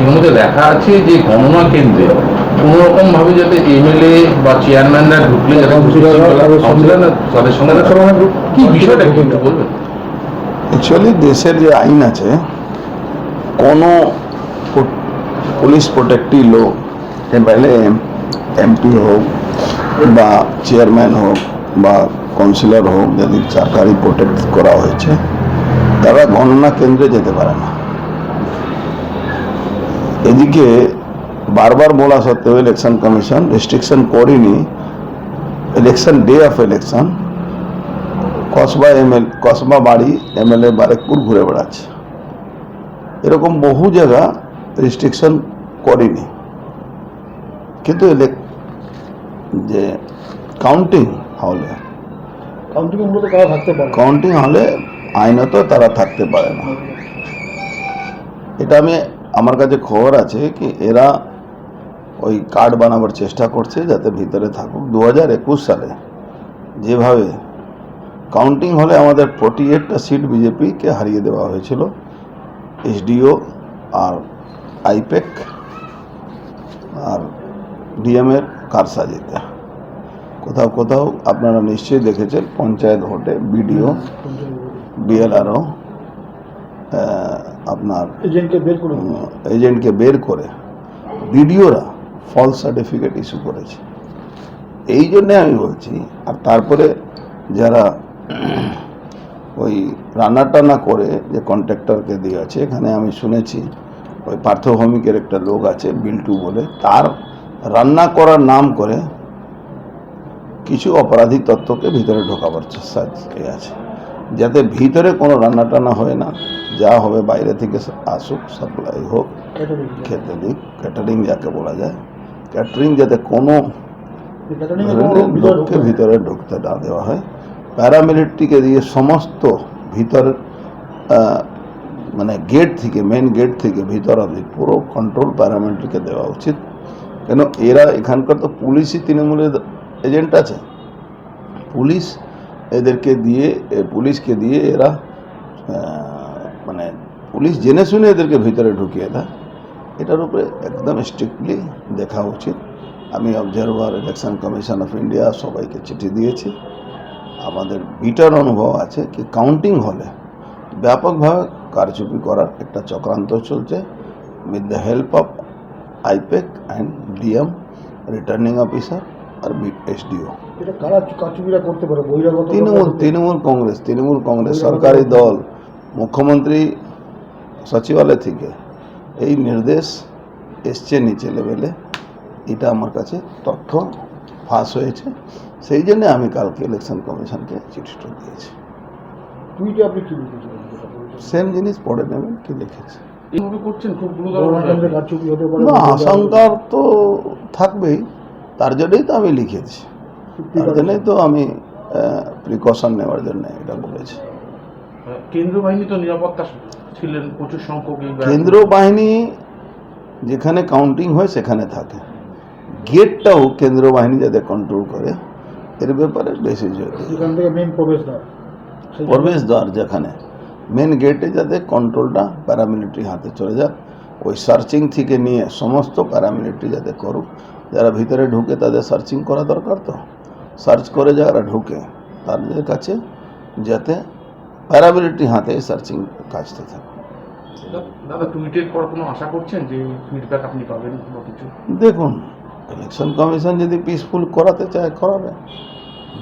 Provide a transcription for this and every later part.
এর মধ্যে লেখা আছে যে গণনা কেন্দ্রে কোনো রকম ভাবে যাতে এমএলএ বা চেয়ারম্যানরা ঢুকলে তাদের সঙ্গে কি বিষয়টা বলবেন? অ্যাকচুয়ালি দেশের যে আইন আছে কোনো পুলিশ প্রোটেক্টিভ লোক এমএলএ এমপি হোক বা চেয়ারম্যান হোক বা কাউন্সিলর হোক যদি সরকারি প্রোটেক্ট করা হয়েছে তারা গণনা কেন্দ্রে যেতে পারে না। এদিকে বারবার বলা সত্ত্বেও ইলেকশন কমিশন রেস্ট্রিকশন করেনি। Election day of election Kasba ML Kasba বাড়ি এমএলএ বারেকপুর ঘুরে বেড়াচ্ছে। এরকম বহু জায়গা রেস্ট্রিকশন করেনি। কিন্তু যে কাউন্টিং হলে কাউন্টিং হলে আইনত তারা থাকতে পারে না। এটা আমি আমার কাছে খবর আছে কি এরা ওই কার্ড বানাবার চেষ্টা করছে যাতে ভিতরে থাকুক। দু হাজার একুশ সালে যেভাবে কাউন্টিং হলে আমাদের ফোর্টি এইটটা সিট বিজেপিকে হারিয়ে দেওয়া হয়েছিল এসডিও আর আইপেক আর ডিএমের কারসাজিতে। কোথাও কোথাও আপনারা নিশ্চয়ই দেখেছেন, পঞ্চায়েত ভোটে বিডিও বিএলআরও আপনার এজেন্টকে বের করে এজেন্টকে বের করে বিডিওরা ফলস সার্টিফিকেট ইস্যু করেছে। এই জন্যে আমি বলছি আর তারপরে যারা ওই রান্না টান্না করে যে কন্ট্রাক্টরকে দিয়ে আছে এখানে আমি শুনেছি ওই পার্থভৌমিকের একটা লোক আছে বিল্টু বলে তার রান্না করার নাম করে কিছু অপরাধী তত্ত্বকে ভিতরে ঢোকাবার চেষ্টা আছে। যাতে ভিতরে কোনো রান্না টান্না হয় না। যা হবে বাইরে থেকে আসুক সাপ্লাই হোক খেতে দিক ক্যাটারিং যাকে বলা যায়। ক্যাটারিং যাতে কোনো লোককে ভিতরে ঢুকতে না দেওয়া হয়। প্যারামিলিটারিকে দিয়ে সমস্ত ভিতর মানে গেট থেকে মেন গেট থেকে ভিতর অবধি পুরো কন্ট্রোল প্যারামিলিটারিকে দেওয়া উচিত। কেন? এরা এখানকার তো পুলিশই তৃণমূলের এজেন্ট আছে। পুলিশ এদেরকে দিয়ে পুলিশকে দিয়ে এরা মানে পুলিশ জেনে শুনে এদেরকে ভিতরে ঢুকিয়ে দেয়। এটার উপরে একদম স্ট্রিক্টলি দেখা উচিত। আমি observer election commission of India সবাইকে চিঠি দিয়েছি। আমাদের বিটার অনুভব আছে কি কাউন্টিং হলে ব্যাপকভাবে কারচুপি করার একটা চক্রান্ত চলছে with the help of IPAC and DM returning officer R SDO এটা কারা করতে পারে? বহিরাগত তৃণমূল তৃণমূল কংগ্রেস তৃণমূল কংগ্রেস সরকারি দল মুখ্যমন্ত্রী সচিবালয় থেকে। এই নির্দেশ এসছে নিচে লেভেলে। এটা আমার কাছে তথ্য ফাঁস হয়েছে। সেই জন্য আমি কালকে ইলেকশন কমিশনকে চিঠিটা দিয়েছি। টুইটে আপনি কি? সেম জিনিস পড়ে নেবেন কি লিখেছে। না আশঙ্কার তো থাকবেই। তার জন্যই তো আমি লিখেছি। তার জন্যই তো আমি প্রিকশন নেওয়ার জন্য এটা বলেছি। কেন্দ্রীয় বাহিনী তো নিরাপত্তা ছিলেন প্রচুর সংখ্যক কেন্দ্র বাহিনী যেখানে কাউন্টিং হয় সেখানে থাকে। গেটটাও কেন্দ্র বাহিনী যাতে কন্ট্রোল করে এর ব্যাপারে বেশি প্রবেশদ্বার। প্রবেশ দ্বার যেখানে। মেন গেটে যাতে কন্ট্রোলটা প্যারামিলিটারি হাতে চলে যাক ওই সার্চিং থেকে নিয়ে সমস্ত প্যারামিলিটারি যাতে করুক যারা ভিতরে ঢুকে তাদের সার্চিং করা দরকার তো। সার্চ করে যারা ঢুকে তাদের কাছে যাতে প্যারাবিলিটি হাতে সার্চিং কাজটা থাকে। দাদা টুইটের পর কোনো আশা করছেন যে ফিডব্যাক আপনি পাবেন বা কিছু? দেখুন ইলেকশন কমিশন যদি পিসফুল করাতে চায় করাবে।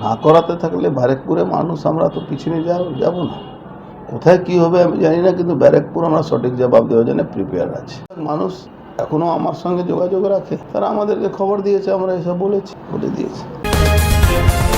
না করাতে থাকলে ব্যারেকপুরে মানুষ আমরা তো পিছনে যাব যাব না। কোথায় কি হবে আমি জানি না কিন্তু ব্যারেকপুর আমরা সঠিক জবাব দেওয়ার জন্য প্রিপেয়ার আছি। মানুষ এখনও আমার সঙ্গে যোগাযোগ রাখে তারা আমাদেরকে খবর দিয়েছে আমরা এসব বলেছি বলে দিয়েছি। Thank you.